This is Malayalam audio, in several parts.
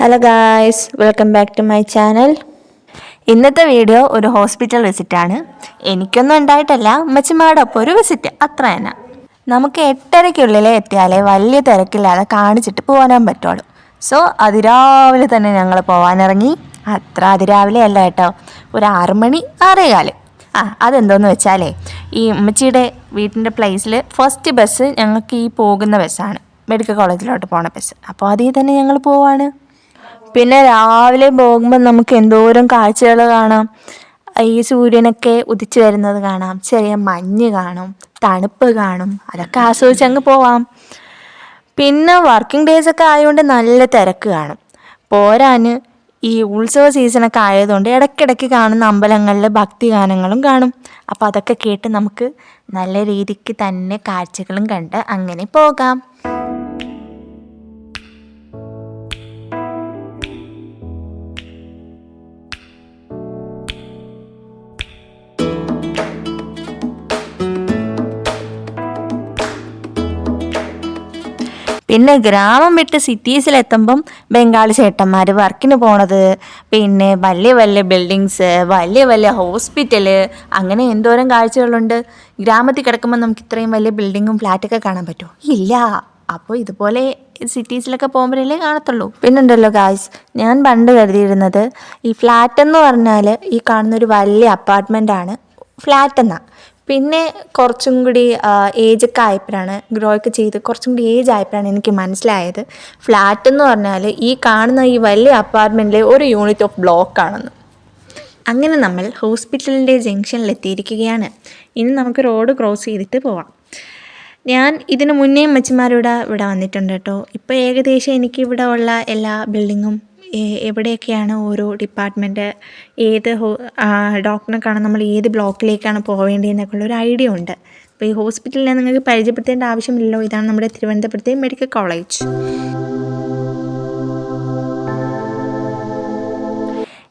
Hello guys welcome back to my channel ഇന്നത്തെ വീഡിയോ ഒരു ഹോസ്പിറ്റൽ വിസിറ്റാണ് എനിക്കൊന്നും ഉണ്ടായിട്ടല്ല. അമ്മച്ചിമാരുടെ ഒപ്പം ഒരു വിസിറ്റ് അത്ര തന്നെ. നമുക്ക് എട്ടരയ്ക്കുള്ളിൽ എത്തിയാലേ വലിയ തിരക്കില്ലാതെ കാണിച്ചിട്ട് പോകാനും പറ്റുള്ളൂ. സോ അതിരാവിലെ തന്നെ ഞങ്ങൾ പോകാനിറങ്ങി അത്ര അതിരാവിലെ അല്ല കേട്ടോ. ഒരു ആറ് മണി ആറേകാൽ ആ അതെന്തോന്ന് വെച്ചാലേ ഈ ഉമ്മച്ചിയുടെ വീട്ടിന്റെ പ്ലേസിൽ ഫസ്റ്റ് ബസ് ഞങ്ങൾക്ക് ഈ പോകുന്ന ബസ്സാണ് മെഡിക്കൽ കോളേജിലോട്ട് പോണ ബസ് അപ്പോൾ അതിൽ തന്നെ ഞങ്ങൾ പോവാണ്. പിന്നെ രാവിലെ പോകുമ്പോൾ നമുക്ക് എന്തോരം കാഴ്ചകൾ കാണാം. ഈ സൂര്യനൊക്കെ ഉദിച്ചു വരുന്നത് കാണാം. ചെറിയ മഞ്ഞ് കാണും തണുപ്പ് കാണും. അതൊക്കെ ആസ്വദിച്ച് അങ്ങ് പോവാം. പിന്നെ വർക്കിംഗ് ഡേയ്സ് ഒക്കെ ആയതുകൊണ്ട് നല്ല തിരക്ക് കാണും. പോരാന് ഈ ഉത്സവ സീസണൊക്കെ ആയതുകൊണ്ട് ഇടയ്ക്കിടയ്ക്ക് കാണുന്ന അമ്പലങ്ങളിൽ ഭക്തി ഗാനങ്ങളും കാണും. അപ്പോൾ അതൊക്കെ കേട്ട് നമുക്ക് നല്ല രീതിക്ക് തന്നെ കാഴ്ചകളും കണ്ട് അങ്ങനെ പോകാം. പിന്നെ ഗ്രാമം വിട്ട് സിറ്റീസിലെത്തുമ്പം ബംഗാളി ചേട്ടന്മാർ വർക്കിന് പോണത്. പിന്നെ വലിയ വലിയ ബിൽഡിങ്സ് വലിയ വലിയ ഹോസ്പിറ്റൽ അങ്ങനെ എന്തോരം കാഴ്ചകളുണ്ട്. ഗ്രാമത്തിൽ കിടക്കുമ്പോൾ നമുക്ക് ഇത്രയും വലിയ ബിൽഡിങ്ങും ഫ്ലാറ്റൊക്കെ കാണാൻ പറ്റുമോ? ഇല്ല. അപ്പോൾ ഇതുപോലെ സിറ്റീസിലൊക്കെ പോകുമ്പോഴല്ലേ കാണത്തുള്ളൂ. പിന്നുണ്ടല്ലോ ഗായ്സ് ഞാൻ പണ്ട് കരുതിയിരുന്നത് ഈ ഫ്ലാറ്റ് എന്ന് പറഞ്ഞാൽ ഈ കാണുന്ന ഒരു വലിയ അപ്പാർട്ട്മെന്റ് ആണ് ഫ്ലാറ്റ് എന്നാ. പിന്നെ കുറച്ചും കൂടി ഏജ് ഒക്കെ ആയപ്പോഴാണ് ഗ്രോ ഒക്കെ ചെയ്ത് കുറച്ചും കൂടി ഏജ് ആയപ്പോഴാണ് എനിക്ക് മനസ്സിലായത്. ഫ്ലാറ്റ് എന്ന് പറഞ്ഞാൽ ഈ കാണുന്ന ഈ വലിയ അപ്പാർട്ട്മെന്റിലെ ഒരു യൂണിറ്റ് ഓഫ് ബ്ലോക്ക് ആണെന്ന് അങ്ങനെ നമ്മൾ ഹോസ്പിറ്റലിന്റെ ജംഗ്ഷനിൽ എത്തിയിരിക്കുകയാണ് ഇനി നമുക്ക് റോഡ് ക്രോസ് ചെയ്തിട്ട് പോവാം. ഞാൻ ഇതിനു മുന്നേ അമ്മച്ചിമാരിവിടെ ഇവിടെ വന്നിട്ടുണ്ട് കേട്ടോ. ഇപ്പോൾ ഏകദേശം എനിക്ക് ഇവിടെ ഉള്ള എല്ലാ ബിൽഡിങ്ങും എവിടെയൊക്കെയാണ് ഓരോ ഡിപ്പാർട്ട്മെന്റ് ഏത് ഡോക്ടറിനെ കാണാൻ നമ്മൾ ഏത് ബ്ലോക്കിലേക്കാണ് പോവേണ്ടതെന്നൊക്കെ ഉള്ള ഒരു ഐഡിയ ഉണ്ട്. അപ്പോൾ ഈ ഹോസ്പിറ്റലിനെ നിങ്ങൾക്ക് പരിചയപ്പെടുത്തേണ്ട ആവശ്യമില്ലല്ലോ. ഇതാണ് നമ്മുടെ തിരുവനന്തപുരത്തെ മെഡിക്കൽ കോളേജ്.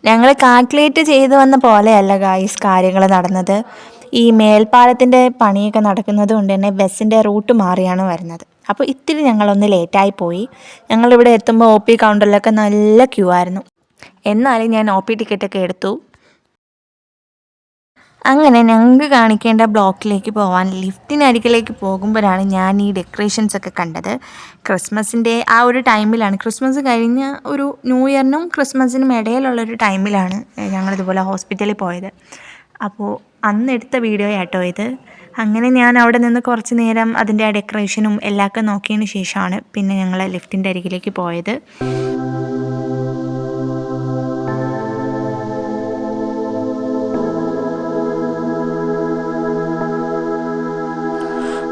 ഞങ്ങൾ കാൽക്കുലേറ്റ് ചെയ്തു വന്ന പോലെയല്ല ഗായ്സ് കാര്യങ്ങൾ നടന്നത്. ഈ മേൽപ്പാലത്തിന്റെ പണിയൊക്കെ നടക്കുന്നത് കൊണ്ട് തന്നെ ബസ്സിന്റെ റൂട്ട് മാറിയാണ് വരുന്നത്. അപ്പോൾ ഇത്തിരി ഞങ്ങളൊന്ന് ലേറ്റായി പോയി. ഞങ്ങളിവിടെ എത്തുമ്പോൾ ഒ പി കൗണ്ടറിലൊക്കെ നല്ല ക്യൂ ആയിരുന്നു. എന്നാലും ഞാൻ ഒ പി ടിക്കറ്റൊക്കെ എടുത്തു. അങ്ങനെ ഞങ്ങൾക്ക് കാണിക്കേണ്ട ബ്ലോക്കിലേക്ക് പോകാൻ ലിഫ്റ്റിനരികിലേക്ക് പോകുമ്പോഴാണ് ഞാൻ ഈ ഡെക്കറേഷൻസ് ഒക്കെ കണ്ടത്. ക്രിസ്മസിന്റെ ആ ഒരു ടൈമിലാണ്. ക്രിസ്മസ് കഴിഞ്ഞ ഒരു ന്യൂ ഇയറിനും ക്രിസ്മസിനും ഇടയിലുള്ള ഒരു ടൈമിലാണ് ഞങ്ങളിതുപോലെ ഹോസ്പിറ്റലിൽ പോയത്. അപ്പോൾ അന്ന് എടുത്ത വീഡിയോ ആട്ടോ ഇത്. അങ്ങനെ ഞാൻ അവിടെ നിന്ന് കുറച്ച് നേരം അതിന്റെ ഡെക്കറേഷനും എല്ലാമൊക്കെ നോക്കിയതിന് ശേഷമാണ് പിന്നെ ഞങ്ങൾ ലിഫ്റ്റിന്റെ അരികിലേക്ക് പോയത്.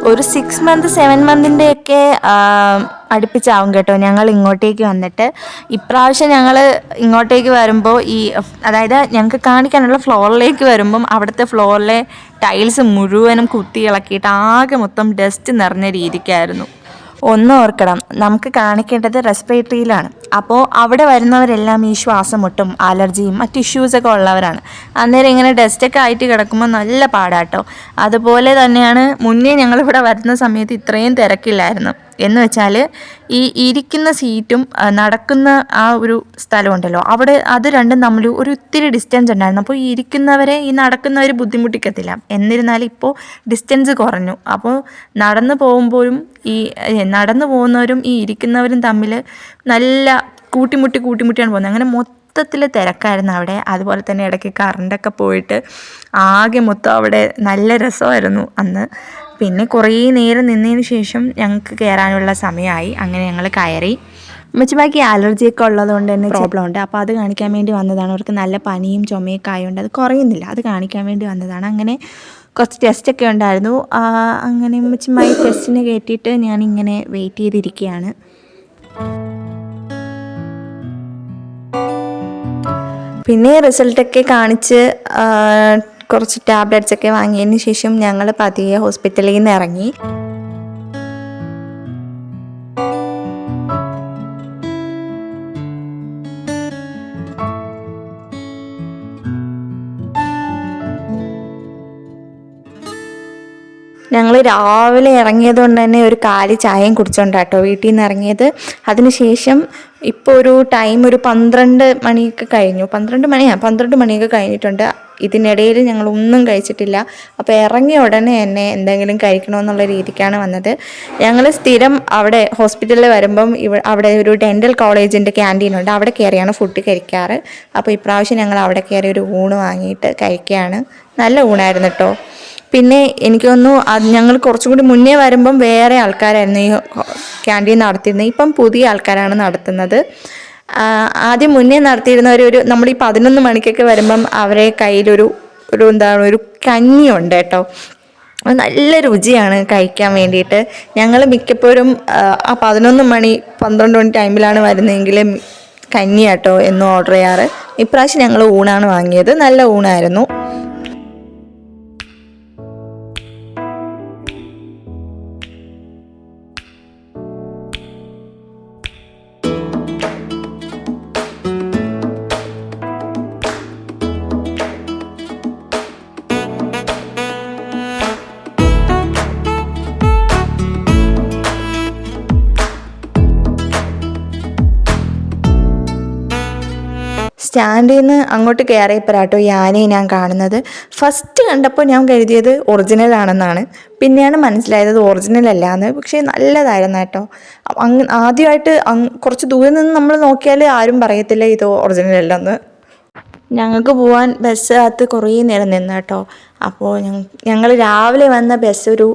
ഒരു സിക്സ് മന്ത് സെവൻ മന്തിന്റെ ഒക്കെ അടുപ്പിച്ചാവും കേട്ടോ ഞങ്ങൾ ഇങ്ങോട്ടേക്ക് വന്നിട്ട്. ഇപ്രാവശ്യം ഞങ്ങൾ ഇങ്ങോട്ടേക്ക് വരുമ്പോൾ ഈ അതായത് ഞങ്ങൾക്ക് കാണിക്കാനുള്ള ഫ്ലോറിലേക്ക് വരുമ്പം അവിടുത്തെ ഫ്ലോറിലെ ടൈൽസ് മുഴുവനും കുത്തി ഇളക്കിയിട്ട് ആകെ മൊത്തം ഡസ്റ്റ് നിറഞ്ഞ രീതിക്കായിരുന്നു. ഒന്ന് ഓർക്കണം. നമുക്ക് കാണിക്കേണ്ടത് റെസ്പിറേറ്ററിയിലാണ് അപ്പോൾ അവിടെ വരുന്നവരെല്ലാം ഈ ശ്വാസം മുട്ടും അലർജിയും മറ്റ് ഇഷ്യൂസൊക്കെ ഉള്ളവരാണ്. അന്നേരം ഇങ്ങനെ ഡസ്റ്റൊക്കെ ആയിട്ട് കിടക്കുമ്പോൾ നല്ല പാടാട്ടോ. അതുപോലെ തന്നെയാണ് മുന്നേ ഞങ്ങളിവിടെ വരുന്ന സമയത്ത് ഇത്രയും തിരക്കില്ലായിരുന്നു. എന്ന് വെച്ചാൽ ഈ ഇരിക്കുന്ന സീറ്റും നടക്കുന്ന ആ ഒരു സ്ഥലമുണ്ടല്ലോ. അവിടെ അത് രണ്ടും തമ്മിൽ ഒരു ഇത്തിരി ഡിസ്റ്റൻസ് ഉണ്ടായിരുന്നു. അപ്പോൾ ഈ ഇരിക്കുന്നവരെ ഈ നടക്കുന്നവർ ബുദ്ധിമുട്ടിക്കത്തില്ല. എന്നിരുന്നാലും ഇപ്പോൾ ഡിസ്റ്റൻസ് കുറഞ്ഞു. അപ്പോൾ നടന്നു പോകുമ്പോഴും ഈ നടന്നു പോകുന്നവരും ഈ ഇരിക്കുന്നവരും തമ്മിൽ നല്ല കൂട്ടിമുട്ടി കൂട്ടിമുട്ടിയാണ് പോകുന്നത്. അങ്ങനെ മൊത്തത്തിൽ തിരക്കായിരുന്നു അവിടെ. അതുപോലെ തന്നെ ഇടയ്ക്ക് കറണ്ടൊക്കെ പോയിട്ട് ആകെ മൊത്തം അവിടെ നല്ല രസമായിരുന്നു അന്ന്. പിന്നെ കുറേ നേരം നിന്നതിന് ശേഷം ഞങ്ങൾക്ക് കയറാനുള്ള സമയമായി. അങ്ങനെ ഞങ്ങൾ കയറി. ഉമ്മച്ചിമാക്ക് അലർജിയൊക്കെ ഉള്ളതുകൊണ്ട് തന്നെ പ്രോബ്ലം ഉണ്ട്. അപ്പോൾ അത് കാണിക്കാൻ വേണ്ടി വന്നതാണ്. അവർക്ക് നല്ല പനിയും ചുമയൊക്കെ ആയതുകൊണ്ട് അത് കുറയുന്നില്ല. അത് കാണിക്കാൻ വേണ്ടി വന്നതാണ്. അങ്ങനെ കുറച്ച് ടെസ്റ്റൊക്കെ ഉണ്ടായിരുന്നു. അങ്ങനെ ഉമ്മച്ചിമായി ടെസ്റ്റിന് കയറ്റിയിട്ട് ഞാനിങ്ങനെ വെയിറ്റ് ചെയ്തിരിക്കുകയാണ് പിന്നെ റിസൾട്ടൊക്കെ കാണിച്ച് കുറച്ച് ടാബ്ലറ്റ്സ് ഒക്കെ വാങ്ങിയതിന് ശേഷം ഞങ്ങൾ പതിയെ ഹോസ്പിറ്റലിൽ നിന്ന് ഇറങ്ങി. ഞങ്ങൾ രാവിലെ ഇറങ്ങിയത് കൊണ്ട് തന്നെ ഒരു കാലി ചായയും കുടിച്ചോണ്ടാട്ടോ വീട്ടിൽ നിന്ന് ഇറങ്ങിയത്. അതിനുശേഷം ഇപ്പോൾ ഒരു ടൈം ഒരു പന്ത്രണ്ട് മണിയൊക്കെ കഴിഞ്ഞു. പന്ത്രണ്ട് മണിയാണ് പന്ത്രണ്ട് മണിയൊക്കെ കഴിഞ്ഞിട്ടുണ്ട്. ഇതിനിടയിൽ ഞങ്ങൾ ഒന്നും കഴിച്ചിട്ടില്ല. അപ്പോൾ ഇറങ്ങിയ ഉടനെ തന്നെ എന്തെങ്കിലും കഴിക്കണമെന്നുള്ള രീതിക്കാണ് വന്നത്. ഞങ്ങൾ സ്ഥിരം അവിടെ ഹോസ്പിറ്റലിൽ വരുമ്പം ഇവ അവിടെ ഒരു ഡെന്റൽ കോളേജിന്റെ ക്യാന്റീൻ ഉണ്ട് അവിടെ കയറിയാണ് ഫുഡ് കഴിക്കാറ്. അപ്പോൾ ഇപ്രാവശ്യം ഞങ്ങൾ അവിടെ കയറി ഒരു ഊണ് വാങ്ങിയിട്ട് കഴിക്കുകയാണ് നല്ല ഊണായിരുന്നു കേട്ടോ പിന്നെ എനിക്ക് അത് ഞങ്ങൾ കുറച്ചും കൂടി മുന്നേ വരുമ്പം വേറെ ആൾക്കാരായിരുന്നു ഈ ക്യാന്റീൻ നടത്തിയിരുന്നത്. ഇപ്പം പുതിയ ആൾക്കാരാണ് നടത്തുന്നത്. ആദ്യം മുന്നേ നടത്തിയിരുന്നവർ ഒരു നമ്മൾ ഈ പതിനൊന്ന് മണിക്കൊക്കെ വരുമ്പം അവരെ കയ്യിലൊരു ഒരു എന്താണ് ഒരു കഞ്ഞിയുണ്ട് കേട്ടോ. നല്ല രുചിയാണ് കഴിക്കാൻ വേണ്ടിയിട്ട്. ഞങ്ങൾ മിക്കപ്പോഴും ആ പതിനൊന്ന് മണി പന്ത്രണ്ട് മണി ടൈമിലാണ് വരുന്നതെങ്കിൽ കഞ്ഞി കേട്ടോ എന്നും ഓർഡർ ചെയ്യാറ്. ഇപ്രാവശ്യം ഞങ്ങൾ ഊണാണ് വാങ്ങിയത്. നല്ല ഊണായിരുന്നു. സ്റ്റാൻഡിൽ നിന്ന് അങ്ങോട്ട് കയറിയപ്പോഴാട്ടോ ഈ ആനയെ ഞാൻ കാണുന്നത്. ഫസ്റ്റ് കണ്ടപ്പോൾ ഞാൻ കരുതിയത് ഒറിജിനൽ ആണെന്നാണ് പിന്നെയാണ് മനസ്സിലായത് ഒറിജിനൽ അല്ല എന്ന് പക്ഷേ നല്ലതായിരുന്നു കേട്ടോ. അങ്ങ് ആദ്യമായിട്ട് കുറച്ച് ദൂരെ നിന്ന് നമ്മൾ നോക്കിയാൽ ആരും പറയത്തില്ല ഇത് ഒറിജിനൽ അല്ലെന്ന് ഞങ്ങൾക്ക് പോവാൻ ബസ്സിനകത്ത് കുറേ നേരം നിന്ന് കേട്ടോ. അപ്പോൾ ഞങ്ങൾ രാവിലെ വന്ന ബസ് ഒരു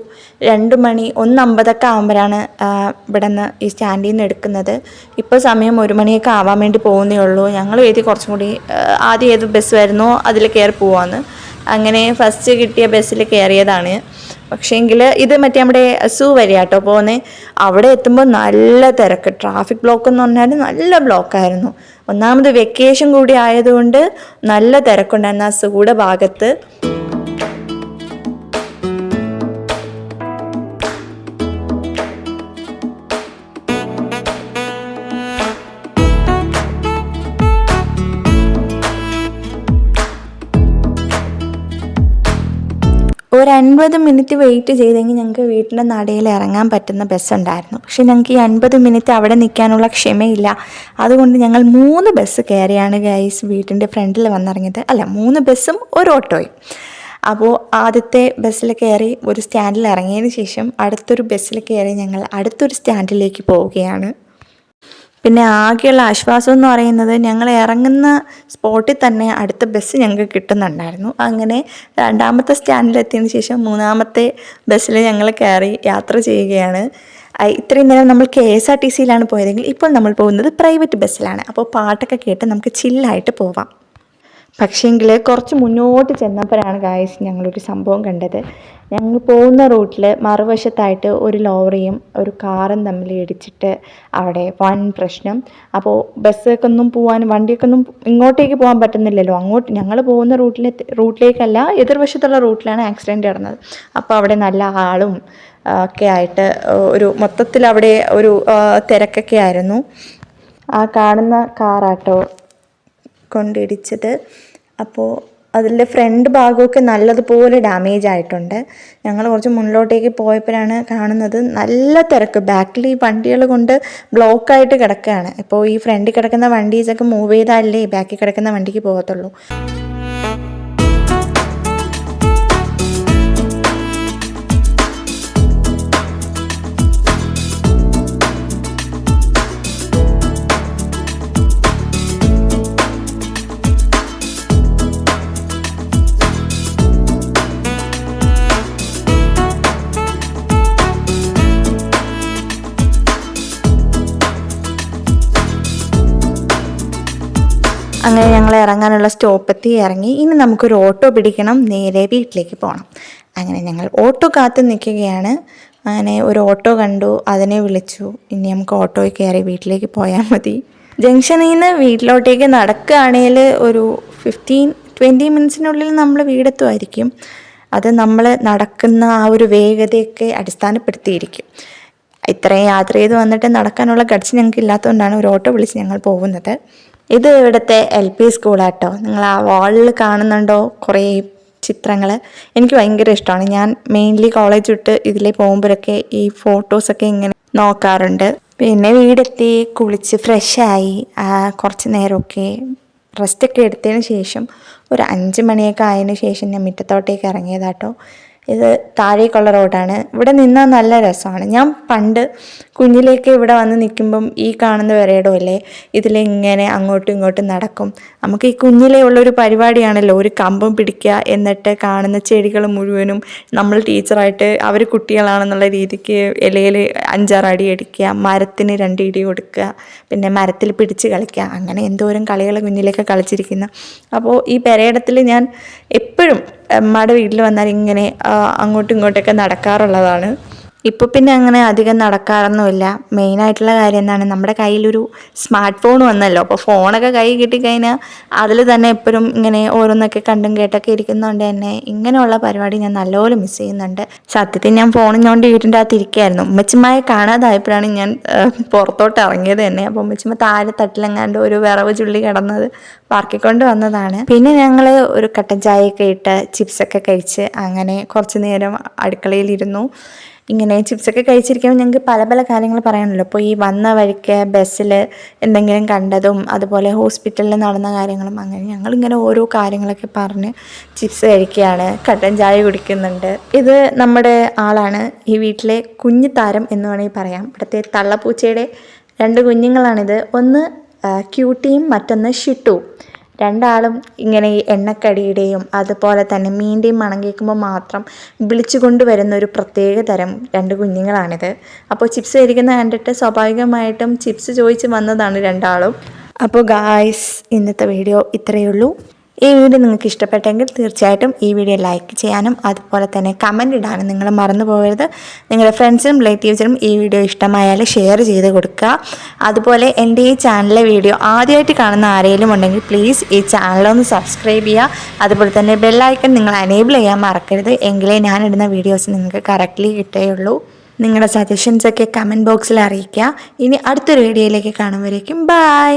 രണ്ട് മണി ഒന്നമ്പതൊക്കെ ആകുമ്പോഴാണ് ഇവിടെ നിന്ന് ഈ സ്റ്റാൻഡിൽ നിന്ന് എടുക്കുന്നത്. ഇപ്പോൾ സമയം ഒരു മണിയൊക്കെ ആവാൻ വേണ്ടി പോകുന്നേ ഉള്ളൂ. ഞങ്ങൾ എഴുതി കുറച്ചും കൂടി ആദ്യം ഏത് ബസ് വരുന്നോ അതിൽ കയറി പോവാന്ന്. അങ്ങനെ ഫസ്റ്റ് കിട്ടിയ ബസ്സിൽ കയറിയതാണ് പക്ഷേങ്കിൽ ഇത് മറ്റേ നമ്മുടെ സൂ വരെ കേട്ടോ പോകുന്നത് അവിടെ എത്തുമ്പോൾ നല്ല തിരക്ക്. ട്രാഫിക് ബ്ലോക്ക് എന്ന് പറഞ്ഞാൽ നല്ല ബ്ലോക്കായിരുന്നു ഒന്നാമത് വെക്കേഷൻ കൂടി ആയതുകൊണ്ട് നല്ല തിരക്കുണ്ടായിരുന്നു ആ സൂടെ ഭാഗത്ത്. ഒരു അൻപത് മിനിറ്റ് വെയിറ്റ് ചെയ്തെങ്കിൽ ഞങ്ങൾക്ക് വീട്ടിന്റെ നടയിൽ ഇറങ്ങാൻ പറ്റുന്ന ബസ് ഉണ്ടായിരുന്നു. പക്ഷെ ഞങ്ങൾക്ക് ഈ അൻപത് മിനിറ്റ് അവിടെ നിൽക്കാനുള്ള ക്ഷമയില്ല. അതുകൊണ്ട് ഞങ്ങൾ മൂന്ന് ബസ് കയറിയാണ് ഗൈസ് വീട്ടിന്റെ ഫ്രണ്ടിൽ വന്നിറങ്ങിയത്. അല്ല മൂന്ന് ബസ്സും ഒരു ഓട്ടോയും. അപ്പോൾ ആദ്യത്തെ ബസ്സിൽ കയറി ഒരു സ്റ്റാൻഡിൽ ഇറങ്ങിയതിന് ശേഷം അടുത്തൊരു ബസ്സിൽ കയറി ഞങ്ങൾ അടുത്തൊരു സ്റ്റാൻഡിലേക്ക് പോവുകയാണ്. പിന്നെ ആകെയുള്ള ആശ്വാസം എന്ന് പറയുന്നത് ഞങ്ങൾ ഇറങ്ങുന്ന സ്പോട്ടിൽ തന്നെ അടുത്ത ബസ് ഞങ്ങൾക്ക് കിട്ടുന്നുണ്ടായിരുന്നു. അങ്ങനെ രണ്ടാമത്തെ സ്റ്റാൻഡിലെത്തിയതിന് ശേഷം മൂന്നാമത്തെ ബസ്സിൽ ഞങ്ങൾ കയറി യാത്ര ചെയ്യുകയാണ്. ഇത്രയും നേരം നമ്മൾ കെ എസ് ആർ ടി സിയിലാണ് പോയതെങ്കിൽ ഇപ്പോൾ നമ്മൾ പോകുന്നത് പ്രൈവറ്റ് ബസ്സിലാണ് അപ്പോൾ പാട്ടൊക്കെ കേട്ട് നമുക്ക് ചില്ലായിട്ട് പോവാം. പക്ഷേങ്കിൽ കുറച്ച് മുന്നോട്ട് ചെന്നപ്പോഴാണ് ഗായസ് ഞങ്ങളൊരു സംഭവം കണ്ടത്. ഞങ്ങൾ പോകുന്ന റൂട്ടിൽ മറുവശത്തായിട്ട് ഒരു ലോറിയും ഒരു കാറും തമ്മിൽ ഇടിച്ചിട്ട് അവിടെ വൻ പ്രശ്നം. അപ്പോൾ ബസ്സൊക്കെ ഒന്നും പോകാൻ വണ്ടിയൊക്കെ ഒന്നും ഇങ്ങോട്ടേക്ക് പോകാൻ പറ്റുന്നില്ലല്ലോ. അങ്ങോട്ട് ഞങ്ങൾ പോകുന്ന റൂട്ടിൽ റൂട്ടിലേക്കല്ല എതിർവശത്തുള്ള റൂട്ടിലാണ് ആക്സിഡന്റ് നടന്നത്. അപ്പോൾ അവിടെ നല്ല ആളും ഒക്കെ ആയിട്ട് ഒരു മൊത്തത്തിൽ അവിടെ ഒരു തിരക്കൊക്കെ ആയിരുന്നു. ആ കാണുന്ന കാറാട്ടോ കൊണ്ടിടിച്ചത് അപ്പോൾ അതിന്റെ ഫ്രണ്ട് ഭാഗമൊക്കെ നല്ലതുപോലെ ഡാമേജ് ആയിട്ടുണ്ട്. ഞങ്ങൾ കുറച്ച് മുന്നിലോട്ടേക്ക് പോയപ്പോഴാണ് കാണുന്നത് നല്ല തിരക്ക്. ബാക്കിൽ ഈ വണ്ടികൾ കൊണ്ട് ബ്ലോക്കായിട്ട് കിടക്കുകയാണ്. ഇപ്പോൾ ഈ ഫ്രണ്ടിൽ കിടക്കുന്ന വണ്ടീസൊക്കെ മൂവ് ചെയ്താലേ ബാക്കിൽ കിടക്കുന്ന വണ്ടിക്ക് പോകത്തുള്ളൂ. അങ്ങനെ ഞങ്ങൾ ഇറങ്ങാനുള്ള സ്റ്റോപ്പെത്തി ഇറങ്ങി. ഇനി നമുക്കൊരു ഓട്ടോ പിടിക്കണം നേരെ വീട്ടിലേക്ക് പോകണം അങ്ങനെ ഞങ്ങൾ ഓട്ടോ കാത്ത് നിൽക്കുകയാണ്. അങ്ങനെ ഒരു ഓട്ടോ കണ്ടു അതിനെ വിളിച്ചു. ഇനി നമുക്ക് ഓട്ടോയിൽ കയറി വീട്ടിലേക്ക് പോയാൽ മതി. ജംഗ്ഷനിൽ നിന്ന് വീട്ടിലോട്ടേക്ക് നടക്കുകയാണെങ്കിൽ ഒരു ഫിഫ്റ്റീൻ ട്വന്റി മിനിറ്റ്സിനുള്ളിൽ നമ്മൾ വീടെത്തുമായിരിക്കും. അത് നമ്മൾ നടക്കുന്ന ആ ഒരു വേഗതയൊക്കെ അടിസ്ഥാനപ്പെടുത്തിയിരിക്കും. ഇത്രയും യാത്ര ചെയ്ത് വന്നിട്ട് നടക്കാനുള്ള ഗഡ്സ് ഞങ്ങൾക്ക് ഇല്ലാത്തതുകൊണ്ടാണ് ഒരു ഓട്ടോ വിളിച്ച് ഞങ്ങൾ പോകുന്നത്. ഇത് ഇവിടുത്തെ എൽ പി സ്കൂളാട്ടോ. നിങ്ങൾ ആ വാളിൽ കാണുന്നുണ്ടോ കുറേ ചിത്രങ്ങൾ എനിക്ക് ഭയങ്കര ഇഷ്ടമാണ് ഞാൻ മെയിൻലി കോളേജ് വിട്ട് ഇതിലേ പോകുമ്പോഴൊക്കെ ഈ ഫോട്ടോസൊക്കെ ഇങ്ങനെ നോക്കാറുണ്ട്. പിന്നെ വീടെത്തി കുളിച്ച് ഫ്രഷായി കുറച്ച് നേരമൊക്കെ റെസ്റ്റൊക്കെ എടുത്തതിന് ശേഷം ഒരു അഞ്ച് മണിയൊക്കെ ആയതിനു ശേഷം ഞാൻ മുറ്റത്തോട്ടേക്ക് ഇറങ്ങിയതാട്ടോ. ഇത് താഴേക്കുള്ള റോഡാണ് ഇവിടെ നിന്നാൽ നല്ല രസമാണ്. ഞാൻ പണ്ട് കുഞ്ഞിലേക്ക് ഇവിടെ വന്ന് നിൽക്കുമ്പം ഈ കാണുന്ന വരയിടം അല്ലേ? ഇതിലിങ്ങനെ അങ്ങോട്ടും ഇങ്ങോട്ടും നടക്കും. നമുക്ക് ഈ കുഞ്ഞിലേ ഉള്ളൊരു പരിപാടിയാണല്ലോ. ഒരു കമ്പം പിടിക്കുക എന്നിട്ട് കാണുന്ന ചെടികൾ മുഴുവനും നമ്മൾ ടീച്ചറായിട്ട് അവർ കുട്ടികളാണെന്നുള്ള രീതിക്ക് ഇലയിൽ അഞ്ചാറ് അടി അടിക്കുക മരത്തിന് രണ്ട് ഇടി കൊടുക്കുക പിന്നെ മരത്തിൽ പിടിച്ച് കളിക്കുക. അങ്ങനെ എന്തോരം കളികൾ കുഞ്ഞിലേക്ക് കളിച്ചിരിക്കുന്ന. അപ്പോൾ ഈ പെരയിടത്തിൽ ഞാൻ എപ്പോഴും അമ്മയുടെ വീട്ടിൽ വന്നാൽ ഇങ്ങനെ അങ്ങോട്ടും ഇങ്ങോട്ടൊക്കെ നടക്കാറുള്ളതാണ്. ഇപ്പോൾ പിന്നെ അങ്ങനെ അധികം നടക്കാറൊന്നുമില്ല. മെയിനായിട്ടുള്ള കാര്യം എന്താണ് നമ്മുടെ കയ്യിലൊരു സ്മാർട്ട് ഫോൺ വന്നല്ലോ. അപ്പോൾ ഫോണൊക്കെ കൈ കിട്ടിക്കഴിഞ്ഞാൽ അതിൽ തന്നെ എപ്പോഴും ഇങ്ങനെ ഓരോന്നൊക്കെ കണ്ടും കേട്ടൊക്കെ ഇരിക്കുന്നതുകൊണ്ട് തന്നെ ഇങ്ങനെയുള്ള പരിപാടി ഞാൻ നല്ലപോലെ മിസ് ചെയ്യുന്നുണ്ട്. സത്യത്തിൽ ഞാൻ ഫോണും ഞോണ്ട് വീട്ടിന്റെ അകത്ത് ഇരിക്കുകയായിരുന്നു ഉമ്മച്ചിമ്മയെ കാണാതായപ്പോഴാണ് ഞാൻ പുറത്തോട്ട് ഇറങ്ങിയത് തന്നെ. അപ്പോൾ ഉമ്മച്ചിമ്മ താഴെ തട്ടിലെങ്ങാണ്ട് ഒരു വിറവ് ചുള്ളി കിടന്നത് പാർക്കിക്കൊണ്ട് വന്നതാണ്. പിന്നെ ഞങ്ങൾ ഒരു കട്ടൻ ചായയൊക്കെ ഇട്ട് ചിപ്സൊക്കെ കഴിച്ച് അങ്ങനെ കുറച്ച് നേരം അടുക്കളയിലിരുന്നു. ഇങ്ങനെ ചിപ്സൊക്കെ കഴിച്ചിരിക്കുമ്പോൾ ഞങ്ങൾക്ക് പല പല കാര്യങ്ങൾ പറയാനുള്ളൂ അപ്പോൾ ഈ വന്ന വഴിക്ക് ബസ്സിൽ എന്തെങ്കിലും കണ്ടതും അതുപോലെ ഹോസ്പിറ്റലിൽ നടന്ന കാര്യങ്ങളും അങ്ങനെ ഞങ്ങളിങ്ങനെ ഓരോ കാര്യങ്ങളൊക്കെ പറഞ്ഞ് ചിപ്സ് കഴിക്കുകയാണ്. കട്ടൻ ചായ കുടിക്കുന്നുണ്ട്. ഇത് നമ്മുടെ ആളാണ്. ഈ വീട്ടിലെ കുഞ്ഞു താരം എന്ന് വേണമെങ്കിൽ പറയാം. ഇവിടുത്തെ തള്ളപ്പൂച്ചയുടെ രണ്ട് കുഞ്ഞുങ്ങളാണിത്. ഒന്ന് ക്യൂട്ടിയും മറ്റൊന്ന് ഷിട്ടുവും. രണ്ടാളും ഇങ്ങനെ ഈ എണ്ണക്കടിയുടെയും അതുപോലെ തന്നെ മീന്റെയും മണം കേൾക്കുമ്പോൾ മാത്രം വിളിച്ചു കൊണ്ടുവരുന്ന ഒരു പ്രത്യേക തരം രണ്ട് കുഞ്ഞുങ്ങളാണിത്. അപ്പോൾ ചിപ്സ് കഴിക്കുന്ന കണ്ടിട്ട് സ്വാഭാവികമായിട്ടും ചിപ്സ് ചോദിച്ച് വന്നതാണ് രണ്ടാളും. അപ്പോൾ ഗായ്സ് ഇന്നത്തെ വീഡിയോ ഇത്രയേ ഉള്ളൂ. ഈ വീഡിയോ നിങ്ങൾക്ക് ഇഷ്ടപ്പെട്ടെങ്കിൽ തീർച്ചയായിട്ടും ഈ വീഡിയോ ലൈക്ക് ചെയ്യാനും അതുപോലെ തന്നെ കമന്റ് ഇടാനും നിങ്ങൾ മറന്നു പോകരുത്. നിങ്ങളുടെ ഫ്രണ്ട്സിനും റിലേറ്റീവ്സിനും ഈ വീഡിയോ ഇഷ്ടമായാൽ ഷെയർ ചെയ്ത് കൊടുക്കുക. അതുപോലെ എന്റെ ഈ ചാനലിലെ വീഡിയോ ആദ്യമായിട്ട് കാണുന്ന ആരെങ്കിലും ഉണ്ടെങ്കിൽ പ്ലീസ് ഈ ചാനലൊന്ന് സബ്സ്ക്രൈബ് ചെയ്യുക. അതുപോലെ തന്നെ ബെല്ലൈക്കൺ നിങ്ങൾ അനേബിൾ ചെയ്യാൻ മറക്കരുത്. എങ്കിലേ ഞാനിടുന്ന വീഡിയോസ് നിങ്ങൾക്ക് കറക്റ്റ്ലി കിട്ടുകയുള്ളൂ. നിങ്ങളുടെ സജഷൻസൊക്കെ കമന്റ് ബോക്സിൽ അറിയിക്കുക. ഇനി അടുത്തൊരു വീഡിയോയിലേക്ക് കാണുമ്പോഴേക്കും ബൈ